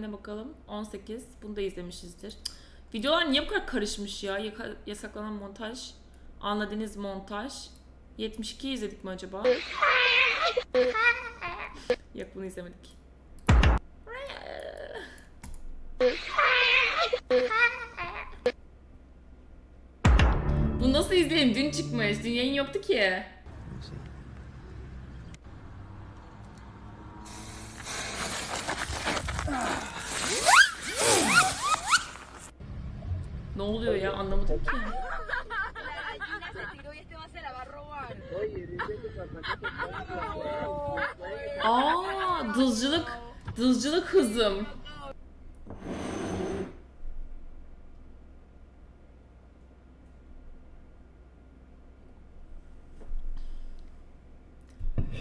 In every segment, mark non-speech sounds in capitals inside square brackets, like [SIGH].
tarihine bakalım. 18. Bunu da izlemişizdir. Videolar niye bu kadar karışmış ya? Yasaklanan montaj. Anladığınız montaj. 72 izledik mi acaba? Yok bunu izlemedik. Bu nasıl izleyeyim? Dün çıkmış. Dün yayın yoktu ki. Ne oluyor ya? Anlamadım ki. Aa, dızcılık, dızcılık hızım.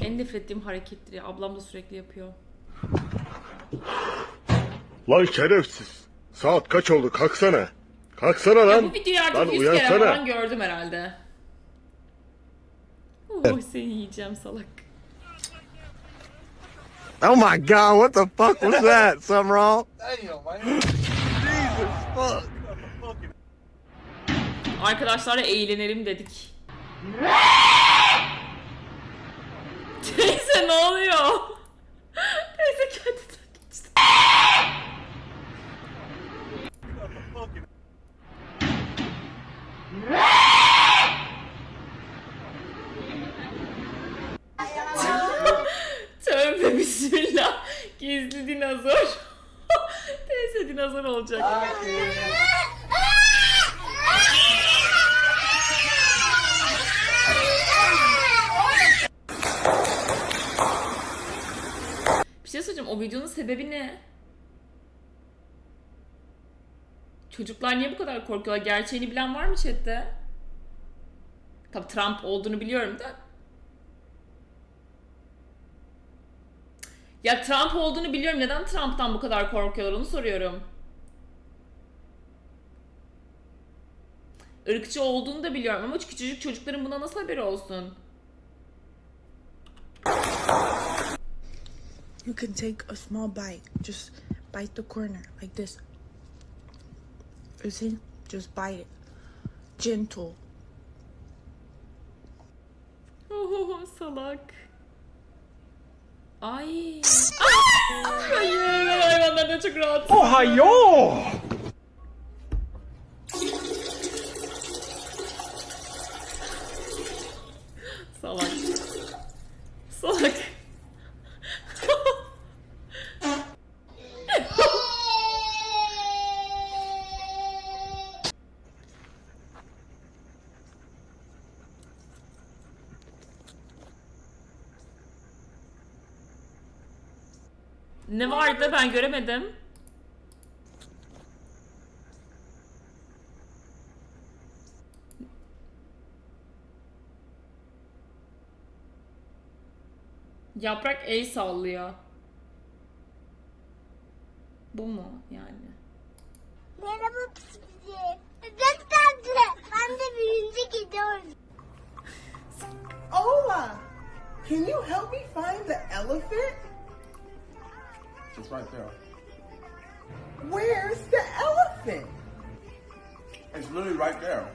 En nefret ettiğim harekettir. Ablam da sürekli yapıyor. Lan şerefsiz. Saat kaç oldu? Kalksana. Kalksana Ya lan. bu videoyu lan artık 100 kere uyansana. falan gördüm herhalde. Oh seni yiyeceğim salak. Oh my god, what the fuck was [LAUGHS] that? Something wrong? Arkadaşlarla eğlenelim dedik. [LAUGHS] Teyze ne oluyor? [LAUGHS] Teyze kendinden geçti. [LAUGHS] Tövbe bismillah. Gizli dinozor. [LAUGHS] Teyze dinozor olacak. Bir şey söyleyeceğim. O videonun sebebi ne? Çocuklar niye bu kadar korkuyorlar? Gerçeğini bilen var mı chatte? Tabii Trump olduğunu biliyorum da. Ya Trump olduğunu biliyorum. Neden Trump'tan bu kadar korkuyorlar onu soruyorum. Irkçı olduğunu da biliyorum ama küçücük çocukların buna nasıl haberi olsun? You can take a small bite. Just bite the corner like this. You see? Just bite it. Gentle. Oh, salak. Ay. Hayır, ben hayvanlardan çok rahat. Ohio! Ne vardı ben göremedim. Yaprak el sallıyor. Bu mu yani? Merhaba pisi pisi. Çok tatlı. Ben de büyüyünce gidiyorum. Ola, can you help me find the elephant? It's right there. Where's the elephant? It's literally right there.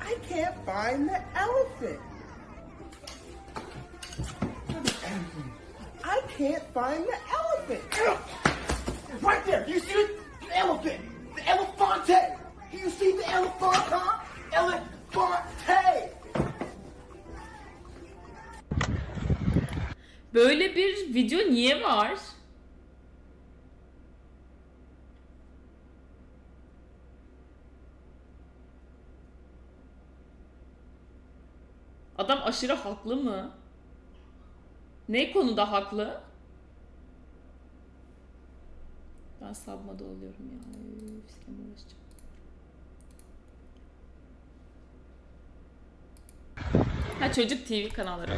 I can't find the elephant. I can't find the elephant. It's right there. You see it? The elephant. The elephante. Do you see the elephant, huh? Elephante. Böyle bir video niye var? Adam aşırı haklı mı? Ne konuda haklı? Ben sabmada oluyorum ya. Üf. Ha çocuk TV kanalları.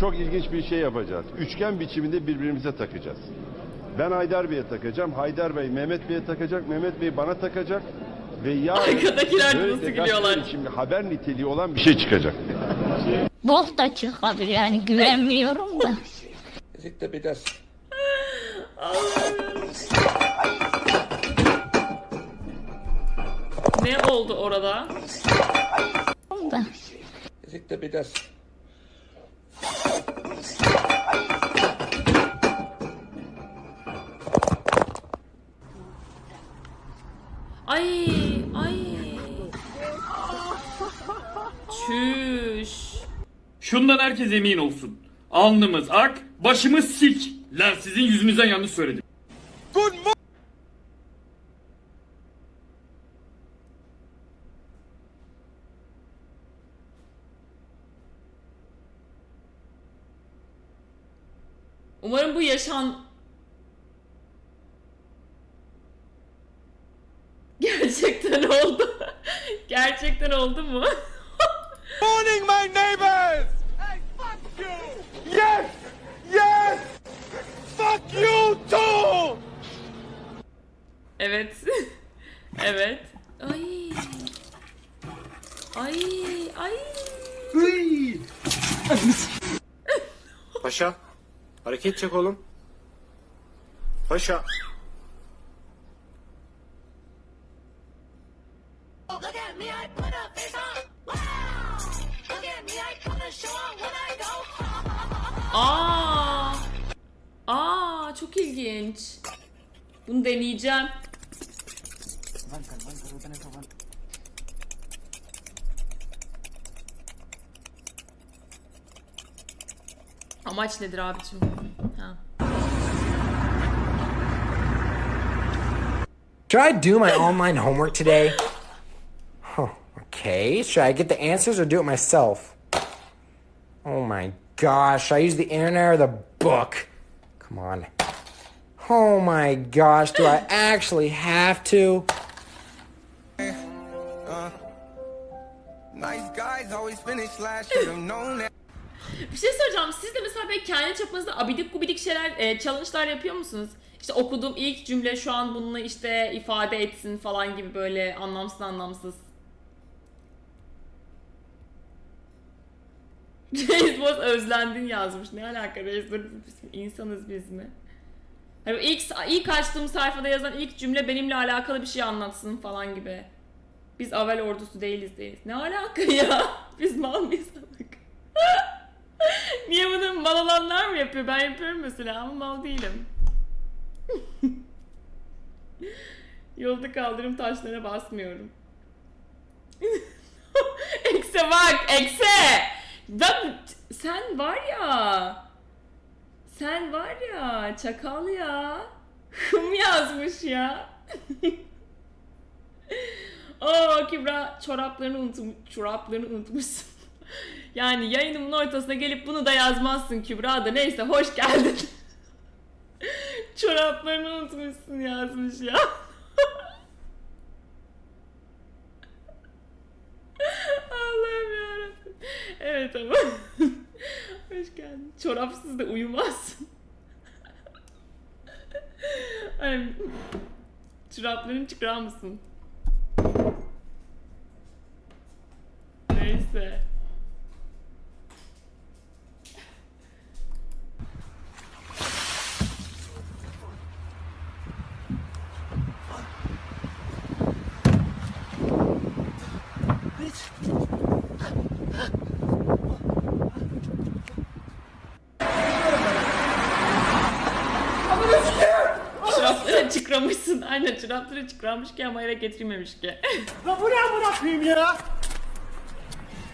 Çok ilginç bir şey yapacağız. Üçgen biçiminde birbirimize takacağız. Ben Haydar Bey'e takacağım. Haydar Bey Mehmet Bey'e takacak. Mehmet Bey bana takacak. Ve yarın Arkadakiler de böylelikle nasıl gülüyorlar? gazeteler için haber niteliği olan bir şey çıkacak. Bok da çıkabilir yani güvenmiyorum da. Siktir bir de Ne oldu orada? siktir bir de Ay ay. Çüş. Şundan herkes emin olsun. Alnımız ak, başımız sik. Lan sizin yüzünüzden yanlış söyledim. Umarım bu yaşan... Gerçekten oldu. [LAUGHS] Gerçekten oldu mu? Morning, my neighbors! Hey, fuck you! Yes! Yes! Fuck you too! evet. Evet. Ay. Ay. Ay. Paşa, hareket çek oğlum. Paşa. Aa. Aa, çok ilginç. Bunu deneyeceğim. Amaç nedir abicim? Ha. Should I do my online homework today? Huh, okay. Should I get the answers or do it myself? Oh my gosh. Should I use the internet or the book? Come on. Oh my gosh. Do I actually have to? Uh, nice guys always finish last, should have known that. Bir şey soracağım. Siz de mesela böyle kendi çapınızda abidik gubidik şeyler, e, challenge'lar yapıyor musunuz? İşte okuduğum ilk cümle şu an bununla işte ifade etsin falan gibi böyle anlamsız anlamsız. [LAUGHS] Reis Boz özlendin yazmış. Ne alaka Reis Boz? İnsanız biz mi? Hani ilk, ilk açtığım sayfada yazan ilk cümle benimle alakalı bir şey anlatsın falan gibi. Biz Avel ordusu değiliz değiliz. Ne alaka ya? [LAUGHS] Biz mal mıyız? Bunu mal olanlar mı yapıyor? Ben yapıyorum mesela ama mal değilim. [LAUGHS] Yolda kaldırım taşlarına basmıyorum. [LAUGHS] ekse bak, ekse. Bak sen var ya. Sen var ya, çakal ya. [LAUGHS] Hım yazmış ya. Oo Kübra çoraplarını unutmuş. Çoraplarını unutmuşsun. Yani yayınımın ortasına gelip bunu da yazmazsın Kübra da neyse hoş geldin. [LAUGHS] Çoraplarını unutmuşsun yazmış ya. [LAUGHS] Allah'ım yarabbim. Evet ama. [LAUGHS] hoş geldin. Çorapsız da uyumazsın. Ay, çoraplarını çıkar mısın? Neyse. Aynen çorapları çıkramış ki ama eve getirmemiş ki. [LAUGHS] Lan bu ne amına koyayım ya?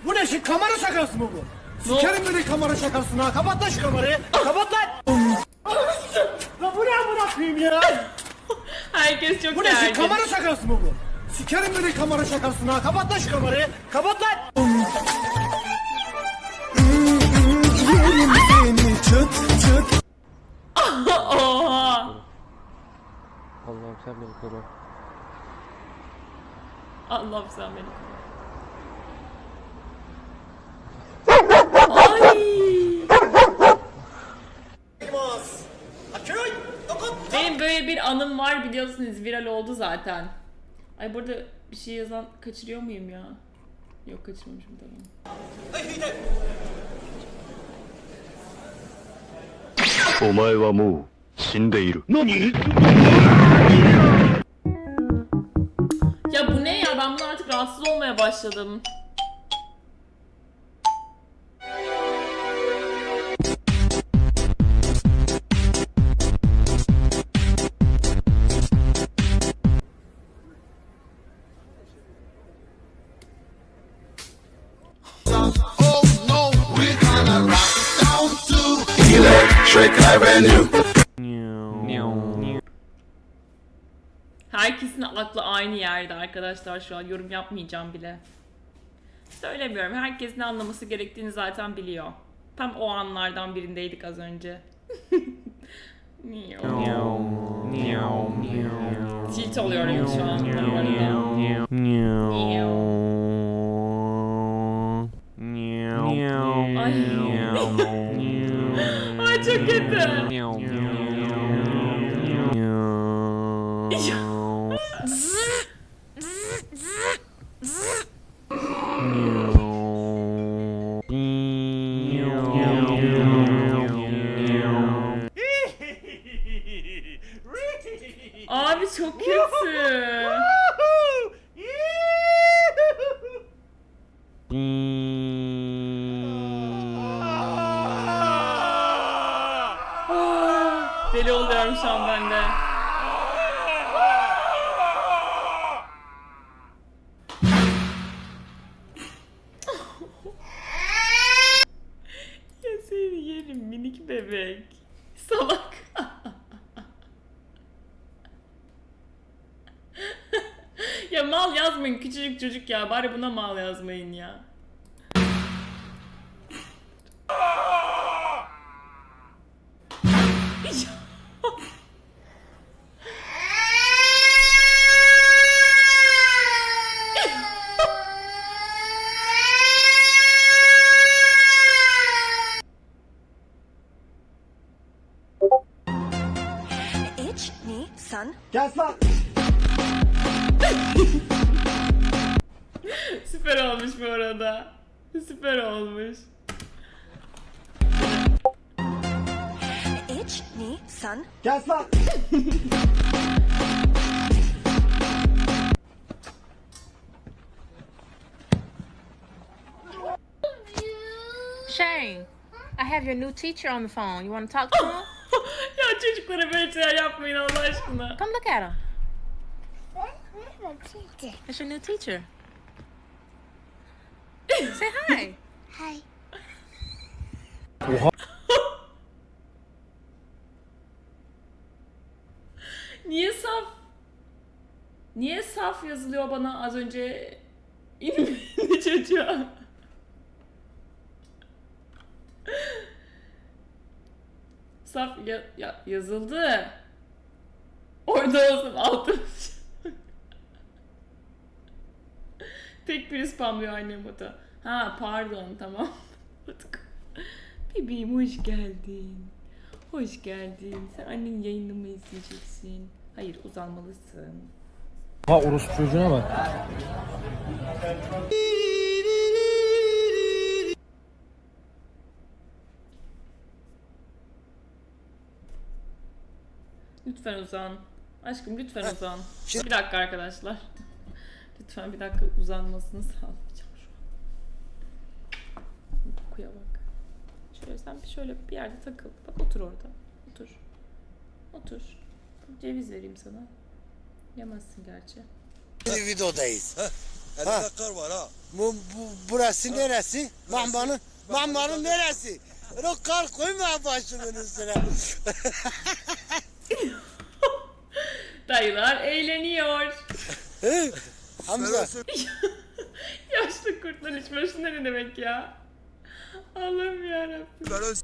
Bu ne şey kamera şakası mı bu? Sikerim böyle kamera şakasını ha. Kapat lan şu kamerayı. Kapat lan. lan bu ne amına koyayım ya? [LAUGHS] Herkes çok Bu ne şey gergin. kamera şakası mı bu? Sikerim böyle kamera şakasını ha. Kapat lan şu kamerayı. Kapat lan. [LAUGHS] Oha. Allah'ım sen beni koru. Allah'ım sen beni koru. Benim böyle bir anım var biliyorsunuz viral oldu zaten. Ay burada bir şey yazan kaçırıyor muyum ya? Yok kaçırmamışım tamam. Omae wa mou 死んでいる。何 Ya bu ne ya? Ben bundan artık rahatsız olmaya başladım. Aynı yerde arkadaşlar şu an yorum yapmayacağım bile. Söylemiyorum. Herkes ne anlaması gerektiğini zaten biliyor. Tam o anlardan birindeydik az önce. [LAUGHS] Tilt oluyorum şu an. Abi çok kötü. [LAUGHS] Ah, Deli oluyorum şu an ben de. ya seni yerim minik bebek. Salak. ya mal yazmayın küçücük çocuk ya. Bari buna mal yazmayın ya. Süper olmuş bu arada. Süper olmuş. It's me, son. Gel lan. Shane, I have your new teacher on the phone. You want to talk to him? [LAUGHS] ya çocuklara böyle şeyler yapmayın Allah aşkına. Come look at him. It's your new teacher. [LAUGHS] Say hi. Hi. [LAUGHS] Niye saf? Niye saf yazılıyor bana az önce? İnmedi çocuğa. [LAUGHS] Saf ya, ya- yazıldı. Orada olsun altı. Tek biri spamlıyor annem o da. Ha pardon tamam. Bebeğim hoş geldin. Hoş geldin. Sen annenin yayını mı izleyeceksin? Hayır uzanmalısın. Ha orospu çocuğuna bak. Lütfen uzan. Aşkım lütfen uzan. Bir dakika arkadaşlar. Lütfen bir dakika uzanmasını [LAUGHS] sağlayacağım şu an. Kokuya bak. Şöyle sen bir şöyle bir yerde takıl. Bak otur orada. Otur. Otur. Ceviz vereyim sana. Yemezsin gerçi. Bir videodayız. Ha. kar var ha. Bu, bu, burası neresi? Mahmanın, Mahmanın neresi? O kar koyma başımın üstüne. [LAUGHS] Dayılar eğleniyor. Hamza. [LAUGHS] Yaşlı kurtlar içmesi ne demek ya? Allah'ım yarabbim.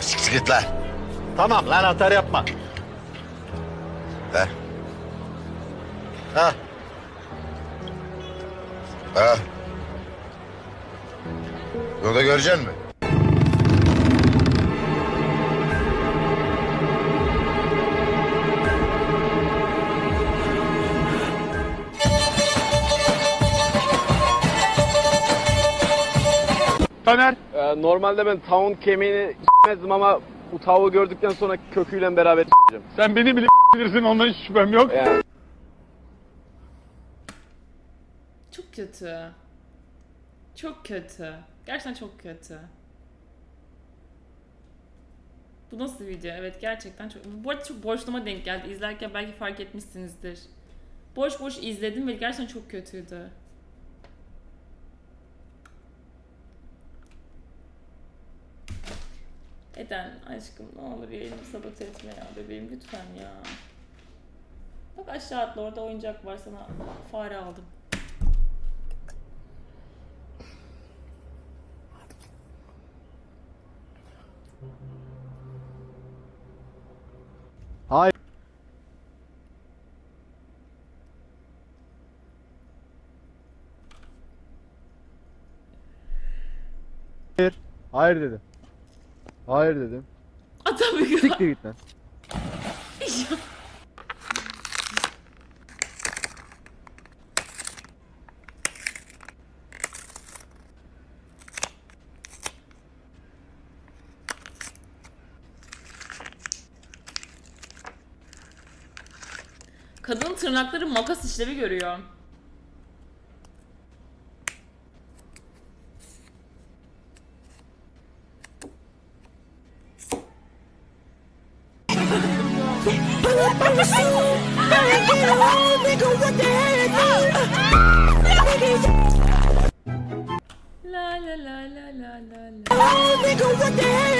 Siktir git lan. Tamam lan atar yapma. Ver. Ha. Ha. Yolda göreceksin mi? Ee, normalde ben tavuğun kemiğini s**mezdim ama Bu tavuğu gördükten sonra köküyle beraber s**eceğim. Sen beni bile bilirsin ondan hiç şüphem yok. Yani. Çok kötü. Çok kötü. Gerçekten çok kötü. Bu nasıl bir video? Evet gerçekten çok... Bu arada çok boşluğuma denk geldi. İzlerken belki fark etmişsinizdir. Boş boş izledim ve gerçekten çok kötüydü. Eden aşkım ne olur yayınımı sabote etme ya bebeğim lütfen ya. Bak aşağı atla orada oyuncak var sana fare aldım. Hayır dedim. Hayır dedim. Atamıyorum. Siktir git lan. Kadın tırnakları makas işlevi görüyor. La. Bunu